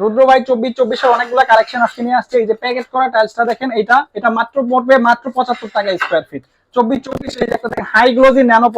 রুদ্র ভাই, চব্বিশ চব্বিশের অনেকগুলো কালেকশন আজকে নিয়ে আসছে। এই যে প্যাকেট করা টাইলসটা দেখেন এটা এটা মাত্র পড়বে মাত্র পঁচাত্তর টাকা স্কোয়ার ফিট চব্বিশ চব্বিশ এই একটা দেখেন হাই গ্লোজি ন্যানো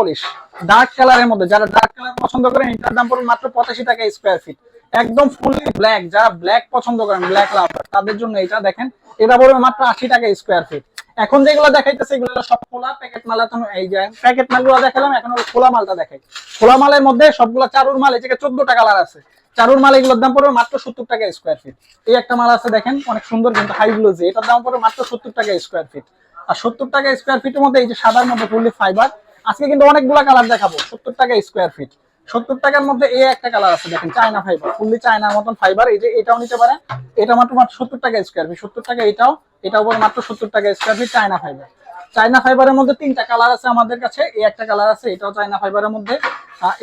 ডার্ক কালারের মধ্যে। যারা ডার্ক কালার পছন্দ করেন, এটার দাম পড়বে মাত্র পঁচাশি টাকা স্কোয়ার ফিট একদম ফুললি ব্ল্যাক যারা ব্ল্যাক পছন্দ করেন ব্ল্যাক লাভার তাদের জন্য এটা দেখেন, এটা পড়বে মাত্র আশি টাকা স্কোয়ার ফিট এখন যেগুলো দেখাইতেছে, এগুলো সব খোলা প্যাকেট মাল এখন, এই যে প্যাকেট মালগুলো দেখালাম, এখন খোলা মালটা দেখাই। খোলা মালের মধ্যে সবগুলো চারুর মাল, এই যে চোদ্দটা কালার আছে। চারুর মাল এগুলোর দাম পড়বে মাত্র সত্তর টাকা স্কোয়ার ফিট এই একটা মাল আছে, দেখেন, অনেক সুন্দর কিন্তু হাই গ্লোজি এটার দাম পড়বে মাত্র সত্তর টাকা স্কোয়ার ফিট আর সত্তর টাকা স্কোয়ার ফিটের মধ্যে এই যে সাদার মধ্যে ফুললি ফাইবার আজকে কিন্তু অনেকগুলা কালার দেখাবো, সত্তর টাকা স্কোয়ার ফিট সত্তর টাকার মধ্যে এই একটা কালার আছে, দেখেন, চায়না ফাইবার ফুললি চায়নার মতন ফাইবার এই যে এটাও নিতে পারেন, এটা মাত্র মাত্র সত্তর টাকা স্কোয়ার ফিট সত্তর টাকা এটাও এটাও পড়বে মাত্র সত্তর টাকা square feet China fiber China ফাইবারের মধ্যে তিনটা কালার আছে আমাদের কাছে, এই একটা কালার আছে, এটাও চায়না ফাইবারের মধ্যে।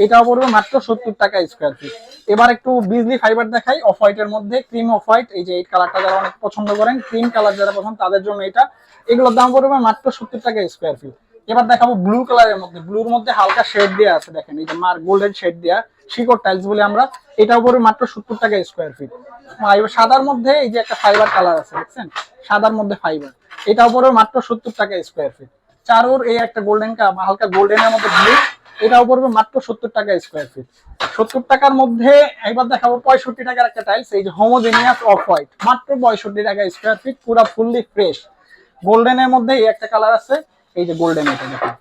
এটাও পড়বে মাত্র সত্তর টাকা স্কোয়ার ফিট এবার একটু বিজলি ফাইবার দেখাই অফ হোয়াইটের মধ্যে ক্রিম অফ হোয়াইট এই যে এই কালারটা যারা অনেক পছন্দ করেন ক্রিম কালার যারা পছন্দ, তাদের জন্য এটা। এগুলোর দাম পড়বে মাত্র সত্তর টাকা স্কোয়ার ফিট এবার দেখাবো ব্লু কালারের মধ্যে। ব্লুর মধ্যে হালকা শেড দেওয়া আছে, দেখেন, এই যে মার গোল্ডেন শেড দেওয়া শিকড় টাইলস বলে আমরা এটাও পড়বে মাত্র সত্তর টাকা স্কোয়ার ফিট সাদার মধ্যে এই যে একটা ফাইবার কালার আছে, দেখছেন? সাদার মধ্যে ফাইবার এটাও পড়বে মাত্র সত্তর টাকা স্কোয়ার ফিট চারোর এই একটা গোল্ডেন হালকা গোল্ডেনের মধ্যে ব্লু এটাও পড়বে মাত্র সত্তর টাকা স্কোয়ার ফিট সত্তর টাকার মধ্যে এবার দেখাবো পঁয়ষট্টি টাকার একটা টাইলস এই যে হোমোজেনিয়াস অফ হোয়াইট মাত্র পঁয়ষট্টি টাকা স্কোয়ার ফিট পুরো ফুললি ফ্রেশ গোল্ডেনের মধ্যে এই একটা কালার আছে, এই যে গোল্ডেন এটা দেখুন।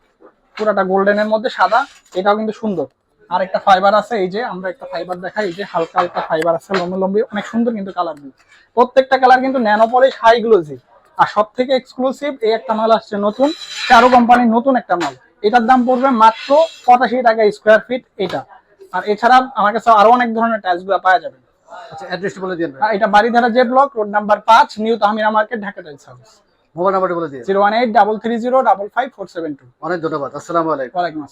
পুরাটা গোল্ডেনের মধ্যে সাদা, এটাও কিন্তু সুন্দর। আর একটা ফাইবার আছে এই যে আমরা একটা ফাইবার দেখাই এই যে হালকা হালকা ফাইবার আছে লম্বি লম্বি অনেক সুন্দর কিন্তু কালারগুলো। প্রত্যেকটা কালার কিন্তু ন্যানো পলিশ হাই গ্লোজি আর সব থেকে এক্সক্লুসিভ এই একটা মাল আসছে নতুন চারো কোম্পানির নতুন একটা মাল। এটার দাম পড়বে মাত্র পঁচাশি টাকা স্কোয়ার ফিট এটা। আর এছাড়া আমার কাছে আরও অনেক ধরনের টাইলসগুলো পাওয়া যাবে। আচ্ছা অ্যাড্রেসটা বলে দিন এটা Baridhara J block road number পাঁচ new Tahmira market Dhaka tiles house mobile নাম্বারটা বলে দিন zero one eight double three zero double five four seven two অনেক ধন্যবাদ আসসালামু আলাইকুম। ওয়ালাইকুম আসসালাম।